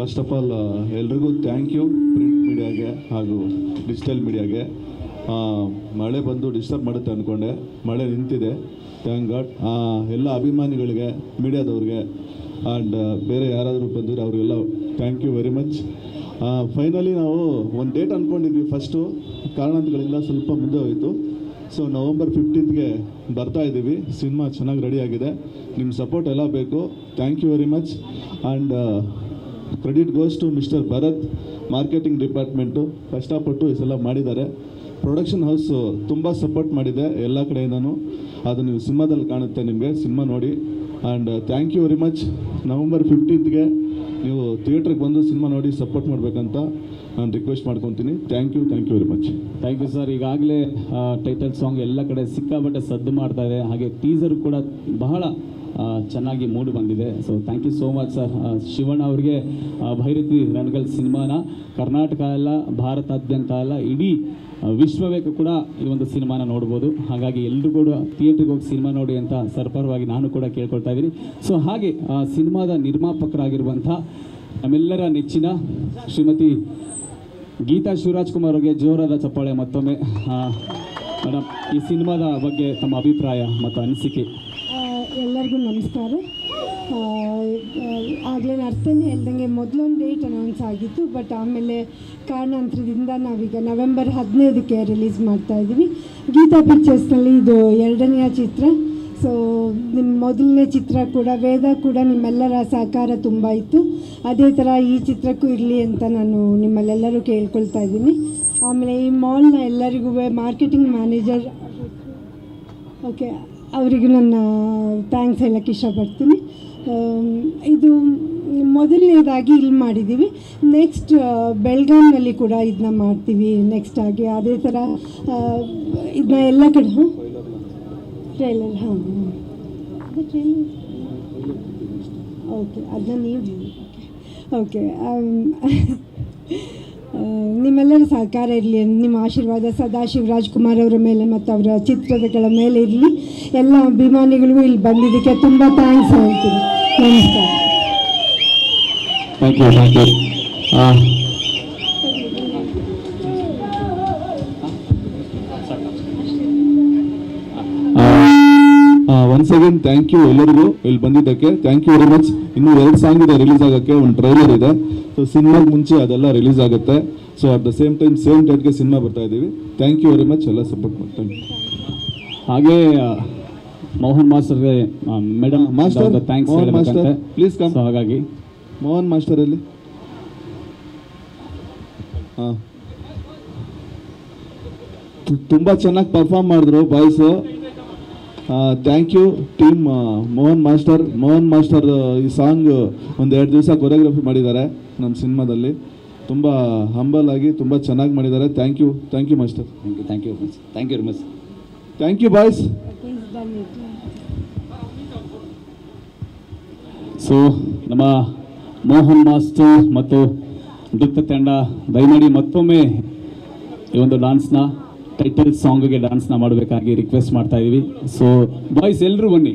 First of all ಎಲ್ರಿಗೂ thank you print ಮೀಡಿಯಾಗೆ ಹಾಗೂ ಡಿಜಿಟಲ್ ಮೀಡಿಯಾಗೆ ಮಳೆ ಬಂದು ಡಿಸ್ಟರ್ಬ್ ಮಾಡುತ್ತೆ ಅಂದ್ಕೊಂಡೆ ಮಳೆ ನಿಂತಿದೆ ಥ್ಯಾಂಕ್ ಗಾಡ್ ಎಲ್ಲ ಅಭಿಮಾನಿಗಳಿಗೆ, ಮೀಡಿಯಾದವ್ರಿಗೆ ಆ್ಯಂಡ್ ಬೇರೆ ಯಾರಾದರೂ ಬಂದಿರೋ ಅವರಿಗೆಲ್ಲ thank you very much finally ನಾವು ಒಂದು ಡೇಟ್ ಅಂದ್ಕೊಂಡಿದ್ವಿ ಫಸ್ಟು ಕಾರಣಗಳಿಂದ ಸ್ವಲ್ಪ ಮುಂದೆ ಹೋಯಿತು. ಸೊ ನವಂಬರ್ ಫಿಫ್ಟೀನ್ತ್ಗೆ ಬರ್ತಾ ಇದ್ದೀವಿ. ಸಿನಿಮಾ ಚೆನ್ನಾಗಿ ರೆಡಿಯಾಗಿದೆ ನಿಮ್ಮ ಸಪೋರ್ಟ್ ಎಲ್ಲ ಬೇಕು. Thank you very much and credit goes to mister Bharat marketing department ಕಷ್ಟಪಟ್ಟು ಇಷ್ಟೆಲ್ಲ ಮಾಡಿದ್ದಾರೆ. ಪ್ರೊಡಕ್ಷನ್ ಹೌಸು ತುಂಬ ಸಪೋರ್ಟ್ ಮಾಡಿದೆ ಎಲ್ಲ ಕಡೆಯಿಂದನೂ. ಅದು ನೀವು ಸಿನಿಮಾದಲ್ಲಿ ಕಾಣುತ್ತೆ ನಿಮಗೆ, ಸಿನಿಮಾ ನೋಡಿ. And thank you very much November ಫಿಫ್ಟೀನ್ತ್ಗೆ ನೀವು ಥಿಯೇಟ್ರಿಗೆ ಬಂದು ಸಿನಿಮಾ ನೋಡಿ ಸಪೋರ್ಟ್ ಮಾಡಬೇಕಂತ ನಾನು ರಿಕ್ವೆಸ್ಟ್ ಮಾಡ್ಕೊತೀನಿ. Thank you thank you very much thank you sir ಈಗಾಗಲೇ ಟೈಟಲ್ ಸಾಂಗ್ ಎಲ್ಲ ಕಡೆ ಸಿಕ್ಕಾಪಟ್ಟೆ ಸದ್ದು ಮಾಡ್ತಾ ಇದೆ. ಹಾಗೆ ಟೀಸರ್ ಕೂಡ ಬಹಳ ಚೆನ್ನಾಗಿ ಮೂಡಿ ಬಂದಿದೆ. So thank you so much sir Shivanna ಅವರಿಗೆ ಭೈರತಿ ರಣಗಲ್ ಸಿನಿಮಾನ, ಕರ್ನಾಟಕ ಅಲ್ಲ, ಭಾರತಾದ್ಯಂತ ಅಲ್ಲ, ಇಡೀ ವಿಶ್ವವೇ ಕೂಡ ಈ ಒಂದು ಸಿನಿಮಾನ ನೋಡ್ಬೋದು. ಹಾಗಾಗಿ ಎಲ್ಲರೂ ಕೂಡ ಥಿಯೇಟ್ರಿಗೆ ಹೋಗಿ ಸಿನಿಮಾ ನೋಡಿ ಅಂತ ಸರ್ಪರವಾಗಿ ನಾನು ಕೂಡ ಕೇಳ್ಕೊಳ್ತಾ ಇದ್ದೀನಿ. ಸೊ ಹಾಗೆ ಸಿನಿಮಾದ ನಿರ್ಮಾಪಕರಾಗಿರುವಂಥ ನಮ್ಮೆಲ್ಲರ ನೆಚ್ಚಿನ ಶ್ರೀಮತಿ ಗೀತಾ ಶಿವರಾಜ್ ಕುಮಾರ್ ಅವರಿಗೆ ಜೋರಾದ ಚಪ್ಪಾಳೆ ಮತ್ತೊಮ್ಮೆ. ಮೇಡಮ್ ಈ ಸಿನಿಮಾದ ಬಗ್ಗೆ ತಮ್ಮ ಅಭಿಪ್ರಾಯ ಮತ್ತು ಅನಿಸಿಕೆ? ಎಲ್ಲರಿಗೂ ನಮಸ್ಕಾರ. ಆಗಲೇ ಅರ್ಥನೇ ಹೇಳ್ದಂಗೆ ಮೊದಲೊಂದು ಡೇಟ್ ಅನೌನ್ಸ್ ಆಗಿತ್ತು ಬಟ್ ಆಮೇಲೆ ಕಾರಣಾಂತರದಿಂದ ನಾವೀಗ ನವೆಂಬರ್ ಹದಿನೈದಕ್ಕೆ ರಿಲೀಸ್ ಮಾಡ್ತಾ ಇದ್ದೀವಿ. ಗೀತಾ ಪಿಕ್ಚರ್ಸ್ನಲ್ಲಿ ಇದು ಎರಡನೆಯ ಚಿತ್ರ. ಸೊ ನಿಮ್ಮ ಮೊದಲನೇ ಚಿತ್ರ ಕೂಡ, ವೇದ ಕೂಡ ನಿಮ್ಮೆಲ್ಲರ ಸಹಕಾರ ತುಂಬ ಇತ್ತು. ಅದೇ ಥರ ಈ ಚಿತ್ರಕ್ಕೂ ಇರಲಿ ಅಂತ ನಾನು ನಿಮ್ಮಲ್ಲೆಲ್ಲರೂ ಕೇಳ್ಕೊಳ್ತಾ ಇದ್ದೀನಿ. ಆಮೇಲೆ ಈ ಮಾಲ್ನ ಎಲ್ಲರಿಗೂ ಮಾರ್ಕೆಟಿಂಗ್ ಮ್ಯಾನೇಜರ್ ಓಕೆ ಅವರಿಗೂ ನನ್ನ ಥ್ಯಾಂಕ್ಸ್ ಹೇಳಕ್ಕೆ ಇಷ್ಟಪಡ್ತೀನಿ. ಇದು ಮೊದಲನೇದಾಗಿ ಇಲ್ಲಿ ಮಾಡಿದ್ದೀವಿ. ನೆಕ್ಸ್ಟ್ ಬೆಳಗಾವಿನಲ್ಲಿ ಕೂಡ ಇದನ್ನ ಮಾಡ್ತೀವಿ ನೆಕ್ಸ್ಟ್ ಆಗಿ. ಅದೇ ಥರ ಇದನ್ನ ಎಲ್ಲ ಕಡೆ ಹಾಂ ಟ್ರೈಲರ್ ಹಾಂ ಓಕೆ ಅದನ್ನ ನೀವು ಓಕೆ ನಿಮ್ಮೆಲ್ಲರ ಸಹಕಾರ ಇರಲಿ ನಿಮ್ಮ ಆಶೀರ್ವಾದ ಸದಾ ಶಿವರಾಜ್ ಅವರ ಮೇಲೆ ಮತ್ತು ಅವರ ಚಿತ್ರಗಳ ಮೇಲೆ ಇರಲಿ. ಎಲ್ಲ ಅಭಿಮಾನಿಗಳಿಗೂ ಇಲ್ಲಿ ಬಂದಿದ್ದಕ್ಕೆ ತುಂಬ ಥ್ಯಾಂಕ್ಸ್ ಹೇಳ್ತೀನಿ. ನಮಸ್ಕಾರ. Thank you once again thank you ಎಲ್ಲರಿಗೂ ಇಲ್ಲಿ ಬಂದಿದ್ದಕ್ಕೆ. ಥ್ಯಾಂಕ್ ಯು ವೆರಿ ಮಚ್ ಇನ್ನೂ ಎರಡು ಸಾಂಗ್ ಇದೆ ರಿಲೀಸ್ ಆಗೋಕ್ಕೆ, ಒಂದು ಟ್ರೈಲರ್ ಇದೆ. ಸೊ ಸಿನಿಮಾಗೆ ಮುಂಚೆ ಅದೆಲ್ಲ ರಿಲೀಸ್ ಆಗುತ್ತೆ. So at the same time same ಡೇಟ್ಗೆ cinema ಬರ್ತಾ ಇದ್ದೀವಿ. ಥ್ಯಾಂಕ್ ಯು ವೆರಿ ಮಚ್ ಎಲ್ಲ ಸಪೋರ್ಟ್ ಮಾಡ್ತೀನಿ ಹಾಗೆ Mohan ಮಾಸ್ಟರ್ಗೆ madam master, thanks Mohan master, please come ಹಾಗಾಗಿ. ಮೋಹನ್ ಮಾಸ್ಟರ್ ಅಲ್ಲಿ ಹಾಂ ತುಂಬ ಚೆನ್ನಾಗಿ ಪರ್ಫಾರ್ಮ್ ಮಾಡಿದ್ರು boys thank you team Mohan master. Mohan master ಈ ಸಾಂಗ್ ಒಂದು ಎರಡು ದಿವಸ ಕೊರಿಯೋಗ್ರಫಿ ಮಾಡಿದ್ದಾರೆ ನಮ್ಮ ಸಿನಿಮಾದಲ್ಲಿ ತುಂಬ ಹಂಬಲ್ ಆಗಿ ತುಂಬ ಚೆನ್ನಾಗಿ ಮಾಡಿದ್ದಾರೆ. Thank you thank you master thank you thank you thank you very much thank you boys so ನಮ್ಮ ಮೋಹನ್ ಮಾಸ್ಟರ್ ಮತ್ತು ನೃತ್ಯ ತಂಡ ದಯಮಾಡಿ ಮತ್ತೊಮ್ಮೆ ಈ ಒಂದು ಡಾನ್ಸ್ನ ಟೈಟಲ್ ಸಾಂಗ್ಗೆ ಡಾನ್ಸ್ನ ಮಾಡಬೇಕಾಗಿ ರಿಕ್ವೆಸ್ಟ್ ಮಾಡ್ತಾ ಇದ್ದೀವಿ ಸೊ ಬಾಯ್ಸ್ ಎಲ್ಲರೂ ಬನ್ನಿ.